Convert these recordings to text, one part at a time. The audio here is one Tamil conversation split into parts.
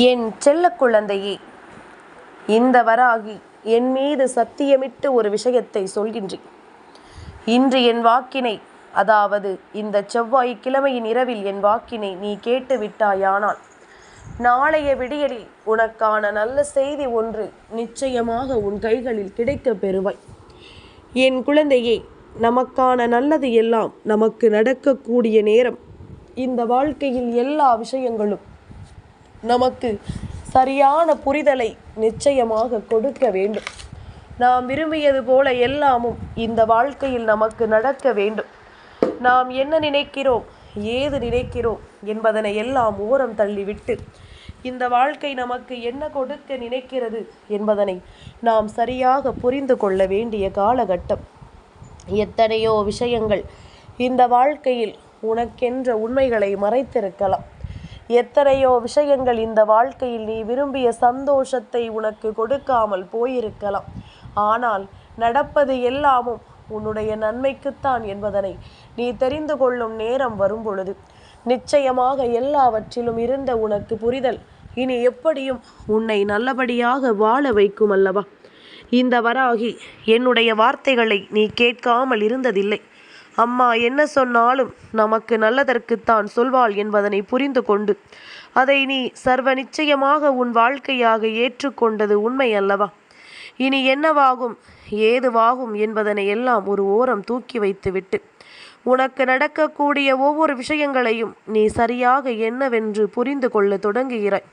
என் செல்ல குழந்தையே இந்த வராகி என் மீது சத்தியமிட்டு ஒரு விஷயத்தை சொல்கின்றேன். இன்று என் வாக்கினை அதாவது இந்த செவ்வாய் கிழமையின் இரவில் என் வாக்கினை நீ கேட்டு விட்டாயானால் நாளைய விடியலில் உனக்கான நல்ல செய்தி ஒன்று நிச்சயமாக உன் கைகளில் கிடைக்கப் பெறுவாய். என் குழந்தையே நமக்கான நல்லது எல்லாம் நமக்கு நடக்கக்கூடிய நேரம். இந்த வாழ்க்கையில் எல்லா விஷயங்களும் நமக்கு சரியான புரிதலை நிச்சயமாக கொடுக்க வேண்டும். நாம் விரும்பியது போல எல்லாமும் இந்த வாழ்க்கையில் நமக்கு நடக்க வேண்டும். நாம் என்ன நினைக்கிறோம் ஏது நினைக்கிறோம் என்பதனை எல்லாம் ஓரம் தள்ளிவிட்டு இந்த வாழ்க்கை நமக்கு என்ன கொடுக்க நினைக்கிறது என்பதனை நாம் சரியாக புரிந்து கொள்ள வேண்டிய காலகட்டம். எத்தனையோ விஷயங்கள் இந்த வாழ்க்கையில் உனக்கென்ற உண்மைகளை மறைத்திருக்கலாம். எத்தனையோ விஷயங்கள் இந்த வாழ்க்கையில் நீ விரும்பிய சந்தோஷத்தை உனக்கு கொடுக்காமல் போயிருக்கலாம். ஆனால் நடப்பது எல்லாமும் உன்னுடைய நன்மைக்குத்தான் என்பதனை நீ தெரிந்து கொள்ளும் நேரம் வரும் பொழுது நிச்சயமாக எல்லாவற்றிலும் இருந்த உனக்கு புரிதல். இனி எப்படியும் உன்னை நல்லபடியாக வாழ வைக்கும் அல்லவா? இந்த வராகி என்னுடைய வார்த்தைகளை நீ கேட்காமல் இருந்ததில்லை. அம்மா என்ன சொன்னாலும் நமக்கு நல்லதற்குத்தான் சொல்வாள் என்பதனை புரிந்து கொண்டு அதை நீ சர்வ நிச்சயமாக உன் வாழ்க்கையாக ஏற்றுக்கொண்டது உண்மை அல்லவா? இனி என்னவாகும் ஏதுவாகும் என்பதனை எல்லாம் ஒரு ஓரம் தூக்கி வைத்துவிட்டு உனக்கு நடக்கக்கூடிய ஒவ்வொரு விஷயங்களையும் நீ சரியாக என்னவென்று புரிந்து கொள்ள தொடங்குகிறாய்.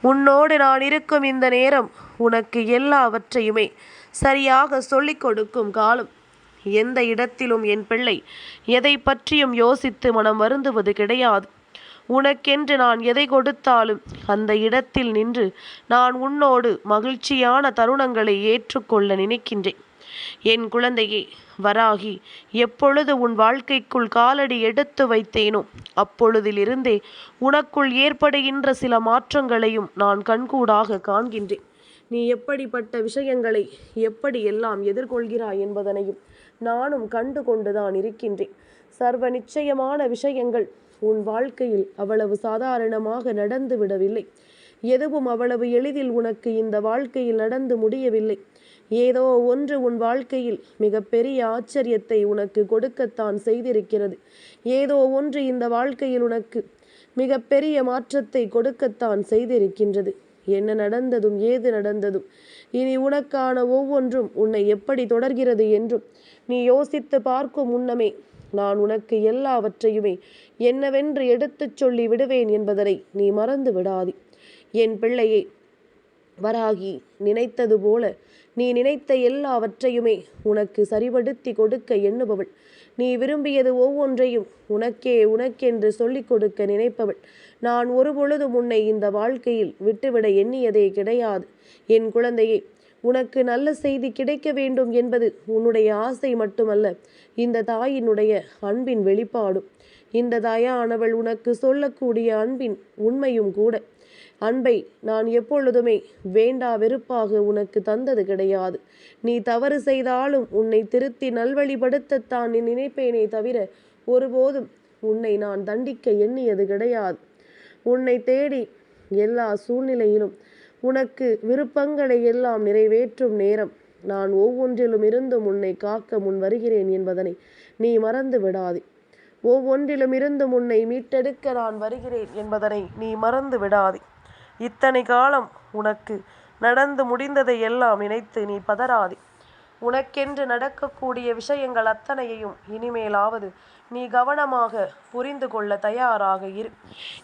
உன்னோடு நான் இருக்கும் இந்த நேரம் உனக்கு எல்லாவற்றையுமே சரியாக சொல்லிக் கொடுக்கும் காலம் எந்த இடத்திலும் என் பிள்ளை எதை பற்றியும் யோசித்து மனம் வருந்துவது கிடையாது. உனக்கென்று நான் எதை கொடுத்தாலும் அந்த இடத்தில் நின்று நான் உன்னோடு மகிழ்ச்சியான தருணங்களை ஏற்றுக்கொள்ள நினைக்கின்றேன். என் குழந்தையே வராகி எப்பொழுது உன் வாழ்க்கைக்குள் காலடி எடுத்து வைத்தேனோ அப்பொழுதிலிருந்தே உனக்குள் ஏற்படுகின்ற சில மாற்றங்களையும் நான் கண்கூடாக காண்கின்றேன். நீ எப்படிப்பட்ட விஷயங்களை எப்படி எல்லாம் எதிர்கொள்கிறாய் என்பதனையும் நானும் கண்டு கொண்டுதான் இருக்கின்றேன். சர்வ நிச்சயமான விஷயங்கள் உன் வாழ்க்கையில் அவ்வளவு சாதாரணமாக நடந்து விடவில்லை. எதுவும் அவ்வளவு எளிதில் உனக்கு இந்த வாழ்க்கையில் நடந்து முடியவில்லை. ஏதோ ஒன்று உன் வாழ்க்கையில் மிகப்பெரிய ஆச்சரியத்தை உனக்கு கொடுக்கத்தான் செய்திருக்கிறது. ஏதோ ஒன்று இந்த வாழ்க்கையில் உனக்கு மிகப்பெரிய மாற்றத்தை கொடுக்கத்தான் செய்திருக்கின்றது. என்ன நடந்ததும் ஏது நடந்ததும்? இனி உனக்கான ஒவ்வொன்றும் உன்னை எப்படி தொடர்கிறது என்றும் நீ யோசித்து பார்க்கும் முன்னமே நான் உனக்கு எல்லாவற்றையுமே என்னவென்று எடுத்துச் சொல்லி விடுவேன் என்பதனை நீ மறந்து விடாதே. என் பிள்ளையே வராகி நினைத்தது போல நீ நினைத்த எல்லாவற்றையுமே உனக்கு சரிபடுத்தி கொடுக்க எண்ணுபவள். நீ விரும்பியது ஒவ்வொன்றையும் உனக்கே உனக்கென்று சொல்லிக் கொடுக்க நினைப்பவள். நான் ஒருபொழுதும் உன்னை இந்த வாழ்க்கையில் விட்டுவிட எண்ணியதே கிடையாது. என் குழந்தையே உனக்கு நல்ல செய்தி கிடைக்க வேண்டும் என்பது உன்னுடைய ஆசை மட்டுமல்ல இந்த தாயினுடைய அன்பின் வெளிப்பாடும். இந்த தாயானவள் உனக்கு சொல்லக்கூடிய அன்பின் உண்மையும் கூட. அன்பை நான் எப்பொழுதுமே வேண்டா வெறுப்பாக உனக்கு தந்தது கிடையாது. நீ தவறு செய்தாலும் உன்னை திருத்தி நல்வழிப்படுத்தத்தான் நீ நினைப்பேனே தவிர ஒருபோதும் உன்னை நான் தண்டிக்க எண்ணியது கிடையாது. உன்னை தேடி எல்லா சூழ்நிலையிலும் உனக்கு விருப்பங்களை எல்லாம் நிறைவேற்றும் நேரம். நான் ஒவ்வொன்றிலும் இருந்தும் உன்னை காக்க முன் வருகிறேன் என்பதனை நீ மறந்து விடாதே. ஒவ்வொன்றிலும் இருந்தும் உன்னை மீட்டெடுக்க நான் வருகிறேன் என்பதனை நீ மறந்து விடாதே. இத்தனை காலம் உனக்கு நடந்து முடிந்ததை எல்லாம் நினைத்து நீ பதறாதே. உனக்கென்று நடக்கக்கூடிய விஷயங்கள் அத்தனையையும் இனிமேலாவது நீ கவனமாக புரிந்து கொள்ள தயாராக இரு.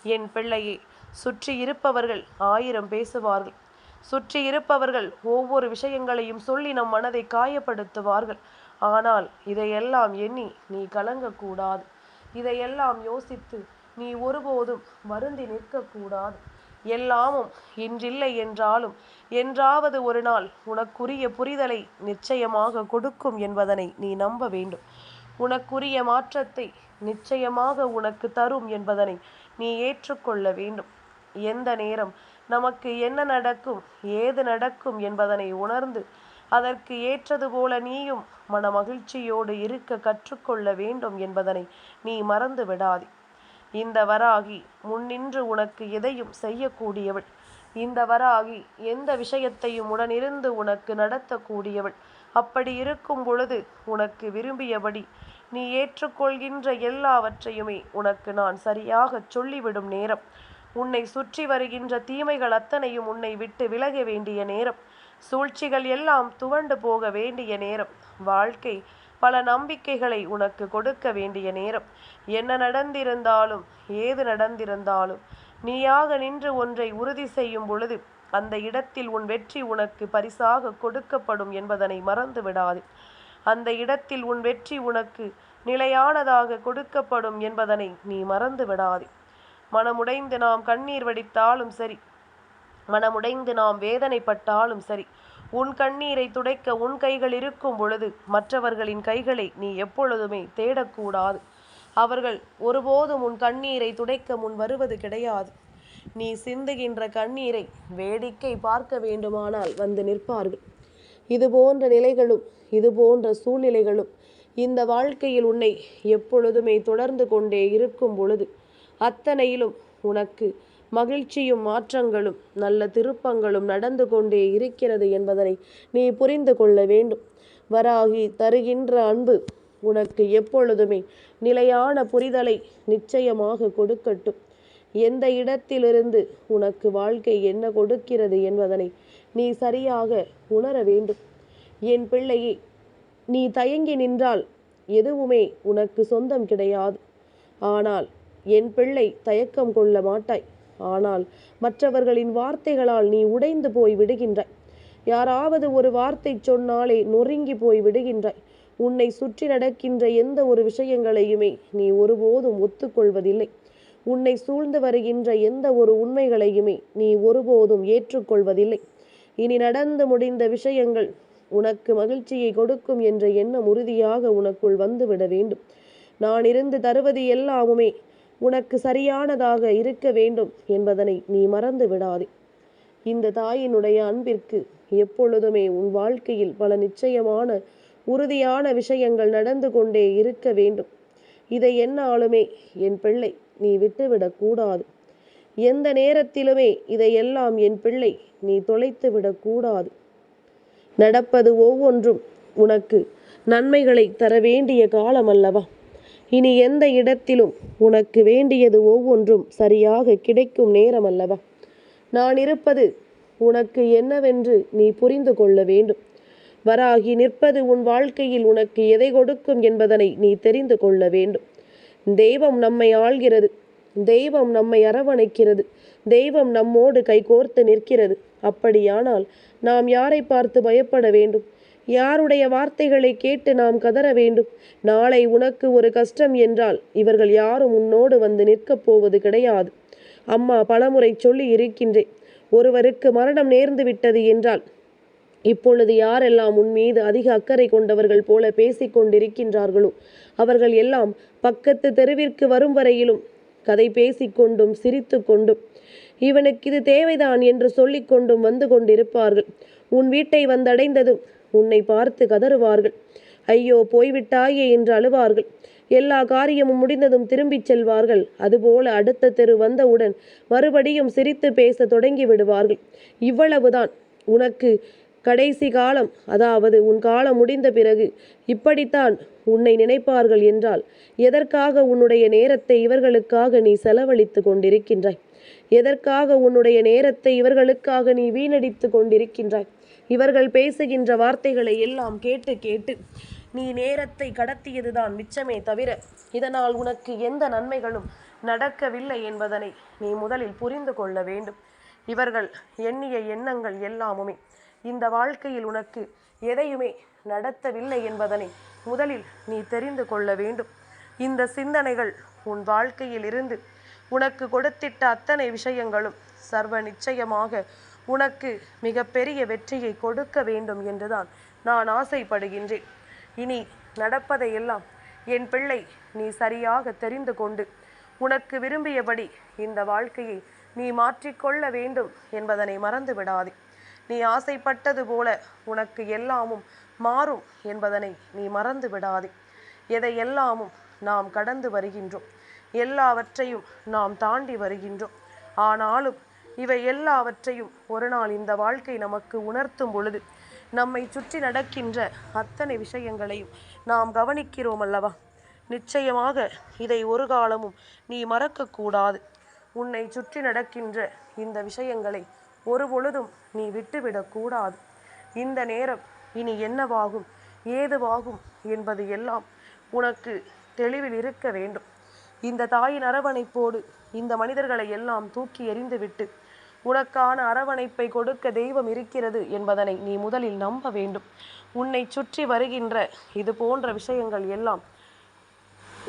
என் பிள்ளையே சுற்றி இருப்பவர்கள் ஆயிரம் பேசுவார்கள். சுற்றி இருப்பவர்கள் ஒவ்வொரு விஷயங்களையும் சொல்லி நம் மனதை காயப்படுத்துவார்கள். ஆனால் இதையெல்லாம் எண்ணி நீ கலங்கக்கூடாது. இதையெல்லாம் யோசித்து நீ ஒருபோதும் வருந்தி நிற்கக்கூடாது. எல்லாமும் இன்றில்லை என்றாலும் என்றாவது ஒரு நாள் உனக்குரிய புரிதலை நிச்சயமாக கொடுக்கும் என்பதனை நீ நம்ப வேண்டும். உனக்குரிய மாற்றத்தை நிச்சயமாக உனக்கு தரும் என்பதனை நீ ஏற்றுக்கொள்ள வேண்டும். எந்த நேரம் நமக்கு என்ன நடக்கும் ஏது நடக்கும் என்பதனை உணர்ந்து அதற்கு ஏற்றது போல நீயும் மன மகிழ்ச்சியோடு இருக்க கற்றுக்கொள்ள வேண்டும் என்பதனை நீ மறந்து விடாதே இந்த வராகி முன்னின்று உனக்கு எதையும் செய்யக்கூடியவள். இந்த வராகி எந்த விஷயத்தையும் உடனிருந்து உனக்கு நடத்தக்கூடியவள். அப்படி இருக்கும் பொழுது உனக்கு விரும்பியபடி நீ ஏற்றுக்கொள்கின்ற எல்லாவற்றையுமே உனக்கு நான் சரியாகச் சொல்லிவிடும் நேரம். உன்னை சுற்றி வருகின்ற தீமைகள் அத்தனையும் உன்னை விட்டு விலக வேண்டிய நேரம். சூழ்ச்சிகள் எல்லாம் துவண்டு போக வேண்டிய நேரம். வாழ்க்கை பல நம்பிக்கைகளை உனக்கு கொடுக்க வேண்டிய நேரம். என்ன நடந்திருந்தாலும் ஏது நடந்திருந்தாலும் நீயாக நின்று ஒன்றை உறுதி செய்யும் பொழுது அந்த இடத்தில் உன் வெற்றி உனக்கு பரிசாக கொடுக்கப்படும் என்பதனை மறந்து விடாது அந்த இடத்தில் உன் வெற்றி உனக்கு நிலையானதாக கொடுக்கப்படும் என்பதனை நீ மறந்து விடாதே மனமுடைந்து நாம் கண்ணீர் வடித்தாலும் சரி மனமுடைந்து நாம் வேதனைப்பட்டாலும் சரி உன் கண்ணீரை துடைக்க உன் கைகள் இருக்கும் பொழுது மற்றவர்களின் கைகளை நீ எப்பொழுதுமே தேடக்கூடாது. அவர்கள் ஒருபோதும் உன் கண்ணீரை துடைக்க முன் வருவது கிடையாது. நீ சிந்துகின்ற கண்ணீரை வேடிக்கை பார்க்க வேண்டுமானால் வந்து நிற்பார்கள். இது போன்ற நிலைகளும் இது போன்ற சூழ்நிலைகளும் இந்த வாழ்க்கையில் உன்னை எப்பொழுதுமே தொடர்ந்து கொண்டே இருக்கும் பொழுது அத்தனையிலும் உனக்கு மகிழ்ச்சியும் மாற்றங்களும் நல்ல திருப்பங்களும் நடந்து கொண்டே இருக்கிறது என்பதனை நீ புரிந்து கொள்ள வேண்டும். வராகி தருகின்ற அன்பு உனக்கு எப்பொழுதுமே நிலையான புரிதலை நிச்சயமாக கொடுக்கட்டும். எந்த இடத்திலிருந்து உனக்கு வாழ்க்கை என்ன கொடுக்கிறது என்பதனை நீ சரியாக உணர வேண்டும். என் பிள்ளையே நீ தயங்கி நின்றால் எதுவுமே உனக்கு சொந்தம் கிடையாது. ஆனால் என் பிள்ளை தயக்கம் கொள்ள மாட்டாய். ஆனால் மற்றவர்களின் வார்த்தைகளால் நீ உடைந்து போய் விடுகின்றாய். யாராவது ஒரு வார்த்தை சொன்னாலே நொறுங்கி போய் விடுகின்றாய். உன்னை சுற்றி நடக்கின்ற எந்த ஒரு விஷயங்களையுமே நீ ஒருபோதும் ஒத்துக்கொள்வதில்லை. உன்னை சூழ்ந்து வருகின்ற எந்த ஒரு உண்மைகளையுமே நீ ஒருபோதும் ஏற்றுக்கொள்வதில்லை. இனி நடந்து முடிந்த விஷயங்கள் உனக்கு மகிழ்ச்சியை கொடுக்கும் என்ற எண்ணம் உறுதியாக உனக்குள் வந்துவிட வேண்டும். நான் இருந்து தருவது எல்லாமுமே உனக்கு சரியானதாக இருக்க வேண்டும் என்பதனை நீ மறந்து விடாதே. இந்த தாயினுடைய அன்பிற்கு எப்பொழுதுமே உன் வாழ்க்கையில் பல நிச்சயமான உறுதியான விஷயங்கள் நடந்து கொண்டே இருக்க வேண்டும். இதை என்னாலுமே என் பிள்ளை நீ விட்டுவிடக்கூடாது எந்த நேரத்திலுமே இதையெல்லாம் என் பிள்ளை நீ தொலைத்து விடக்கூடாது நடப்பது ஒவ்வொன்றும் உனக்கு நன்மைகளை தர வேண்டிய காலம் அல்லவா இனி எந்த இடத்திலும் உனக்கு வேண்டியது ஒவ்வொன்றும் சரியாக கிடைக்கும் நேரம் அல்லவா நான் இருப்பது உனக்கு என்னவென்று நீ புரிந்து கொள்ள வேண்டும். வராகி நிற்பது உன் வாழ்க்கையில் உனக்கு எதை கொடுக்கும் என்பதனை நீ தெரிந்து கொள்ள வேண்டும். தெய்வம் நம்மை ஆள்கிறது. தெய்வம் நம்மை அரவணைக்கிறது. தெய்வம் நம்மோடு கைகோர்த்து நிற்கிறது. அப்படியானால் நாம் யாரை பார்த்து பயப்பட வேண்டும்? யாருடைய வார்த்தைகளை கேட்டு நாம் கதற வேண்டும்? நாளை உனக்கு ஒரு கஷ்டம் என்றால் இவர்கள் யாரும் உன்னோடு வந்து நிற்கப் போவது கிடையாது. அம்மா பலமுறை சொல்லி இருக்கின்றேன். ஒருவருக்கு மரணம் நேர்ந்து விட்டது என்றால் இப்பொழுது யாரெல்லாம் உன் மீது அதிக அக்கறை கொண்டவர்கள் போல பேசிக்கொண்டிருக்கின்றார்களோ அவர்கள் எல்லாம் பக்கத்து தெருவிற்கு வரும் வரையிலும் கதை பேசிக்கொண்டும் சிரித்து கொண்டும் இவனுக்கு இது தேவைதான் என்று சொல்லிக்கொண்டும் வந்து கொண்டிருப்பார்கள். உன் வீட்டை வந்தடைந்ததும் உன்னை பார்த்து கதறுவார்கள். ஐயோ போய்விட்டாயே என்று அழுவார்கள். எல்லா காரியமும் முடிந்ததும் திரும்பிச் செல்வார்கள். அதுபோல அடுத்த தெரு வந்தவுடன் மறுபடியும் சிரித்து பேச தொடங்கி விடுவார்கள். இவ்வளவுதான். உனக்கு கடைசி காலம். அதாவது உன் காலம் முடிந்த பிறகு. இப்படித்தான் உன்னை நினைப்பார்கள் என்றால் எதற்காக உன்னுடைய நேரத்தை இவர்களுக்காக நீ செலவழித்து கொண்டிருக்கின்றாய்? எதற்காக உன்னுடைய நேரத்தை இவர்களுக்காக நீ வீணடித்து கொண்டிருக்கின்றாய்? இவர்கள் பேசுகின்ற வார்த்தைகளை எல்லாம் கேட்டு கேட்டு நீ நேரத்தை கடத்தியதுதான் மிச்சமே தவிர இதனால் உனக்கு எந்த நன்மைகளும் நடக்கவில்லை என்பதனை நீ முதலில் புரிந்து கொள்ள வேண்டும். இவர்கள் எண்ணிய எண்ணங்கள் எல்லாமுமே இந்த வாழ்க்கையில் உனக்கு எதையுமே நடத்தவில்லை என்பதனை முதலில் நீ தெரிந்து கொள்ள வேண்டும். இந்த சிந்தனைகள் உன் வாழ்க்கையில் இருந்து உனக்கு கொடுத்திட்ட அத்தனை விஷயங்களும் சர்வ நிச்சயமாக உனக்கு மிகப்பெரிய வெற்றியை கொடுக்க வேண்டும் என்றுதான் நான் ஆசைப்படுகின்றேன். இனி நடப்பதையெல்லாம் என் பிள்ளை நீ சரியாக தெரிந்து கொண்டு உனக்கு விரும்பியபடி இந்த வாழ்க்கையை நீ மாற்றிக்கொள்ள வேண்டும் என்பதனை மறந்து விடாதே நீ ஆசைப்பட்டது போல உனக்கு எல்லாமும் மாறும் என்பதனை நீ மறந்து விடாதே எதை எல்லாமும் நாம் கடந்து வருகின்றோம். எல்லாவற்றையும் நாம் தாண்டி வருகின்றோம். ஆனாலும் இவை எல்லாவற்றையும் ஒரு நாள் இந்த வாழ்க்கை நமக்கு உணர்த்தும் பொழுது நம்மை சுற்றி நடக்கின்ற அத்தனை விஷயங்களையும் நாம் கவனிக்கிறோம் அல்லவா? நிச்சயமாக இதை ஒரு காலமும் நீ மறக்கக்கூடாது. உன்னை சுற்றி நடக்கின்ற இந்த விஷயங்களை ஒரு பொழுதும் நீ விட்டுவிடக்கூடாது இந்த நேரம் இனி என்னவாகும் ஏதுவாகும் என்பது எல்லாம் உனக்கு தெளிவில் இருக்க வேண்டும். இந்த தாயின் அரவணைப்போடு இந்த மனிதர்களை எல்லாம் தூக்கி எறிந்துவிட்டு உனக்கான அரவணைப்பை கொடுக்க தெய்வம் இருக்கிறது என்பதனை நீ முதலில் நம்ப வேண்டும். உன்னை சுற்றி வருகின்ற இது போன்ற விஷயங்கள் எல்லாம்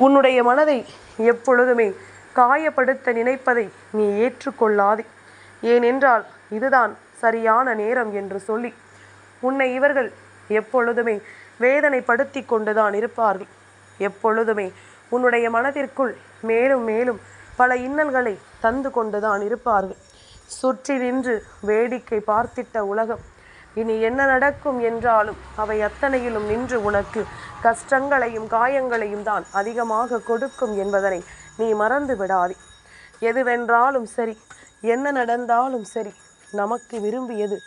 உன்னுடைய மனதை எப்பொழுதுமே காயப்படுத்த நினைப்பதை நீ ஏற்றுக்கொள்ளாதே. ஏனென்றால் இதுதான் சரியான நேரம் என்று சொல்லி உன்னை இவர்கள் எப்பொழுதுமே வேதனைப்படுத்தி கொண்டுதான் இருப்பார்கள். எப்பொழுதுமே உன்னுடைய மனதிற்குள் மேலும் மேலும் பல இன்னல்களை தந்து கொண்டுதான் இருப்பார்கள். சுற்றி நின்று வேடிக்கை பார்த்திட்ட உலகம். இனி என்ன நடக்கும் என்றாலும் அவை அத்தனையிலும் நின்று உனக்கு கஷ்டங்களையும் காயங்களையும் தான் அதிகமாக கொடுக்கும் என்பதனை நீ மறந்து விடாதே. எதுவென்றாலும் சரி என்ன நடந்தாலும் சரி நமக்கு விரும்பியது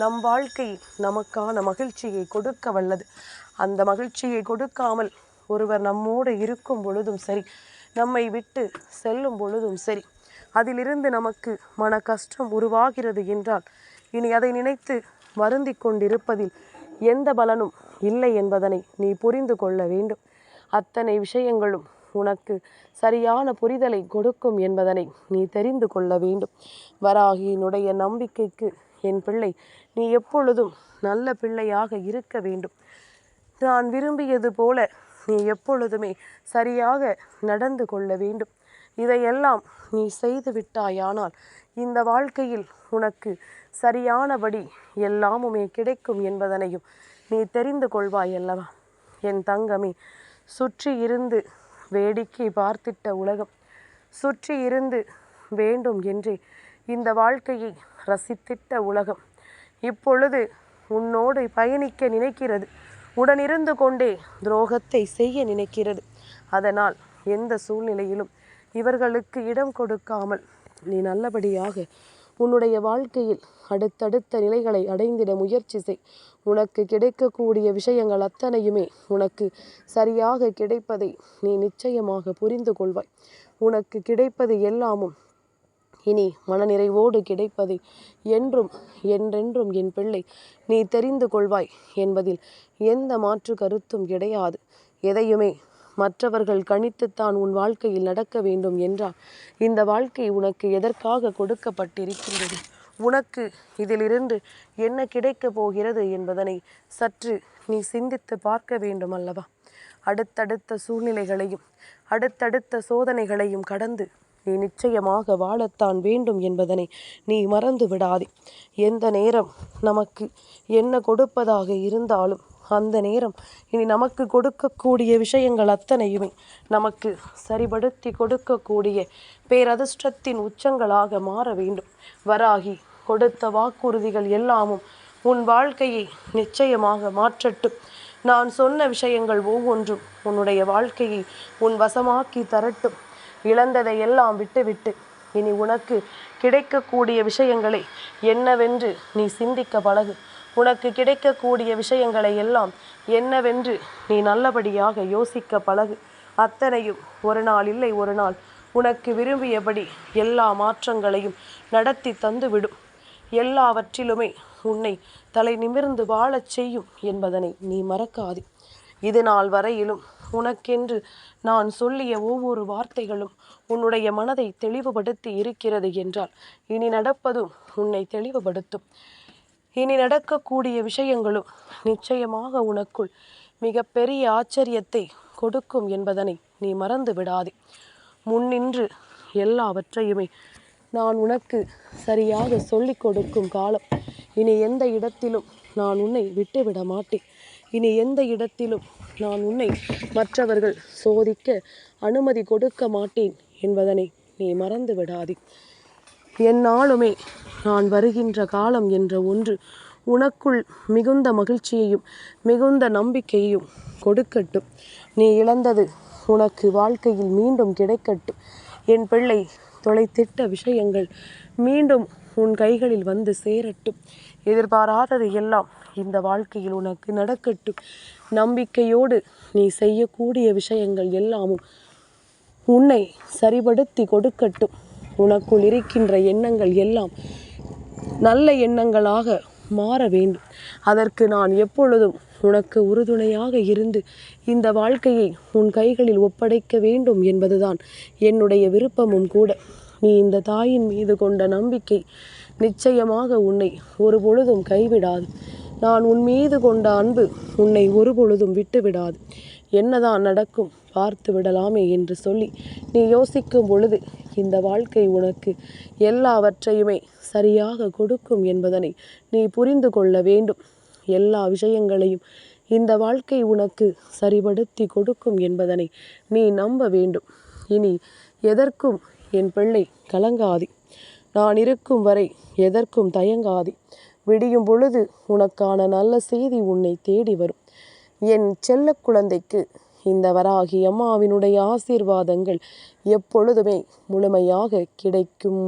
நம் வாழ்க்கை நமக்கான மகிழ்ச்சியை கொடுக்க வல்லது. அந்த மகிழ்ச்சியை கொடுக்காமல் ஒருவர் நம்மோடு இருக்கும் பொழுதும் சரி நம்மை விட்டு செல்லும் பொழுதும் சரி. அதிலிருந்து நமக்கு மன கஷ்டம் உருவாகிறது என்றால் இனி அதை நினைத்து வருந்தி கொண்டிருப்பதில் எந்த பலனும் இல்லை என்பதனை நீ புரிந்து கொள்ள வேண்டும். அத்தனை விஷயங்களும் உனக்கு சரியான புரிதலை கொடுக்கும் என்பதனை நீ தெரிந்து கொள்ள வேண்டும். வராகியினுடைய நம்பிக்கைக்கு என் பிள்ளை நீ எப்பொழுதும் நல்ல பிள்ளையாக இருக்க வேண்டும். நான் விரும்பியது போல நீ எப்பொழுதுமே சரியாக நடந்து கொள்ள வேண்டும். இதையெல்லாம் நீ செய்து விட்டாயானால் இந்த வாழ்க்கையில் உனக்கு சரியானபடி எல்லாமுமே கிடைக்கும் என்பதனையும் நீ தெரிந்து கொள்வாய் அல்லவா என் தங்கமே சுற்றி இருந்து வேடிக்கை பார்த்திட்ட உலகம் சுற்றி இருந்து வேண்டும் என்றே இந்த வாழ்க்கையை ரசித்திட்ட உலகம் இப்பொழுது உன்னோடு பயணிக்க நினைக்கிறது உடனிருந்து கொண்டே துரோகத்தை செய்ய நினைக்கிறது. அதனால் எந்த சூழ்நிலையிலும் இவர்களுக்கு இடம் கொடுக்காமல் நீ நல்லபடியாக உன்னுடைய வாழ்க்கையில் அடுத்தடுத்த நிலைகளை அடைந்திட முயற்சி செய். உனக்கு கிடைக்கக்கூடிய விஷயங்கள் அத்தனையுமே உனக்கு சரியாக கிடைப்பதை நீ நிச்சயமாக புரிந்து கொள்வாய். உனக்கு கிடைப்பது எல்லாமும் இனி மனநிறைவோடு கிடைப்பதை என்றும் என்றென்றும் என் பிள்ளை நீ தெரிந்து கொள்வாய் என்பதில் எந்த மாற்று கருத்தும் கிடையாது. எதையுமே மற்றவர்கள் கணித்துத்தான் உன் வாழ்க்கையில் நடக்க வேண்டும் என்றால் இந்த வாழ்க்கை உனக்கு எதற்காக கொடுக்கப்பட்டிருக்கின்றது? உனக்கு இதிலிருந்து என்ன கிடைக்கப் போகிறது என்பதனை சற்று நீ சிந்தித்து பார்க்க வேண்டும் அல்லவா? அடுத்தடுத்த சூழ்நிலைகளையும் அடுத்தடுத்த சோதனைகளையும் கடந்து நீ நிச்சயமாக வாழத்தான் வேண்டும் என்பதனை நீ மறந்து விடாதே எந்த நேரம் நமக்கு என்ன கொடுப்பதாக இருந்தாலும் அந்த நேரம். இனி நமக்கு கொடுக்கக்கூடிய விஷயங்கள் அத்தனையுமே நமக்கு சரிபடுத்தி கொடுக்கக்கூடிய பேரதிர்ஷ்டத்தின் உச்சங்களாக மாற வேண்டும். வராகி கொடுத்த வாக்குறுதிகள் எல்லாமும் உன் வாழ்க்கையை நிச்சயமாக மாற்றட்டும். நான் சொன்ன விஷயங்கள் ஒவ்வொன்றும் உன்னுடைய வாழ்க்கையை உன் வசமாக்கி தரட்டும். இழந்ததை எல்லாம் விட்டுவிட்டு இனி உனக்கு கிடைக்கக்கூடிய விஷயங்களை என்னவென்று நீ சிந்திக்க பழகு. உனக்கு கிடைக்கக்கூடிய விஷயங்களை எல்லாம் என்னவென்று நீ நல்லபடியாக யோசிக்க பழகு. அத்தனையும் ஒரு நாள் இல்லை ஒரு நாள். உனக்கு விரும்பியபடி எல்லா மாற்றங்களையும் நடத்தி தந்துவிடும். எல்லாவற்றிலுமே உன்னை தலை நிமிர்ந்து வாழச் செய்யும் என்பதனை நீ மறக்காது. இது நாள் வரையிலும் உனக்கென்று நான் சொல்லிய ஒவ்வொரு வார்த்தைகளும் உன்னுடைய மனதை தெளிவுபடுத்தி இருக்கிறது என்றால் இனி நடப்பதும் உன்னை தெளிவுபடுத்தும். இனி நடக்கக்கூடிய விஷயங்களும் நிச்சயமாக உனக்குள் மிகப்பெரிய ஆச்சரியத்தை கொடுக்கும் என்பதனை நீ மறந்து விடாதே. முன்னின்று எல்லாவற்றையுமே நான் உனக்கு சரியாக சொல்லிக் கொடுக்கும் காலம். இனி எந்த இடத்திலும் நான் உன்னை விட்டுவிட மாட்டேன். இனி எந்த இடத்திலும் நான் உன்னை மற்றவர்கள் சோதிக்க அனுமதி கொடுக்க மாட்டேன் என்பதனை நீ மறந்து விடாதே. என்னாலுமே நான் வருகின்ற காலம் என்ற ஒன்று உனக்குள் மிகுந்த மகிழ்ச்சியையும் மிகுந்த நம்பிக்கையையும் கொடுக்கட்டும். நீ இழந்தது உனக்கு வாழ்க்கையில் மீண்டும் கிடைக்கட்டும். என் பிள்ளை தொலைத்திட்ட விஷயங்கள் மீண்டும் உன் கைகளில் வந்து சேரட்டும். எதிர்பாராதது எல்லாம் இந்த வாழ்க்கையில் உனக்கு நடக்கட்டும். நம்பிக்கையோடு நீ செய்யக்கூடிய விஷயங்கள் எல்லாமும் உன்னை சரிபடுத்தி கொடுக்கட்டும். உனக்குள் இருக்கின்ற எண்ணங்கள் எல்லாம் நல்ல எண்ணங்களாக மாற வேண்டும். அதற்கு நான் எப்பொழுதும் உனக்கு உறுதுணையாக இருந்து இந்த வாழ்க்கையை உன் கைகளில் ஒப்படைக்க வேண்டும் என்பதுதான் என்னுடைய விருப்பமும் கூட. நீ இந்த தாயின் மீது கொண்ட நம்பிக்கை நிச்சயமாக உன்னை ஒரு பொழுதும் கைவிடாது. நான் உன் மீது கொண்ட அன்பு உன்னை ஒரு பொழுதும் விட்டுவிடாது. என்னதான் நடக்கும் பார்த்து விடலாமே என்று சொல்லி நீ யோசிக்கும் பொழுது இந்த வாழ்க்கை உனக்கு எல்லாவற்றையுமே சரியாக கொடுக்கும் என்பதனை நீ புரிந்து கொள்ள வேண்டும். எல்லா விஷயங்களையும் இந்த வாழ்க்கை உனக்கு சரிபடுத்தி கொடுக்கும் என்பதனை நீ நம்ப வேண்டும். இனி எதற்கும் என் பிள்ளை கலங்காதி. நான் இருக்கும் வரை எதற்கும் தயங்காதி. விடியும் பொழுது உனக்கான நல்ல செய்தி உன்னை தேடி வரும். என் செல்ல குழந்தைக்கு இந்த வராகி அம்மாவினுடைய ஆசீர்வாதங்கள் எப்பொழுதுமே முழுமையாக கிடைக்கும்.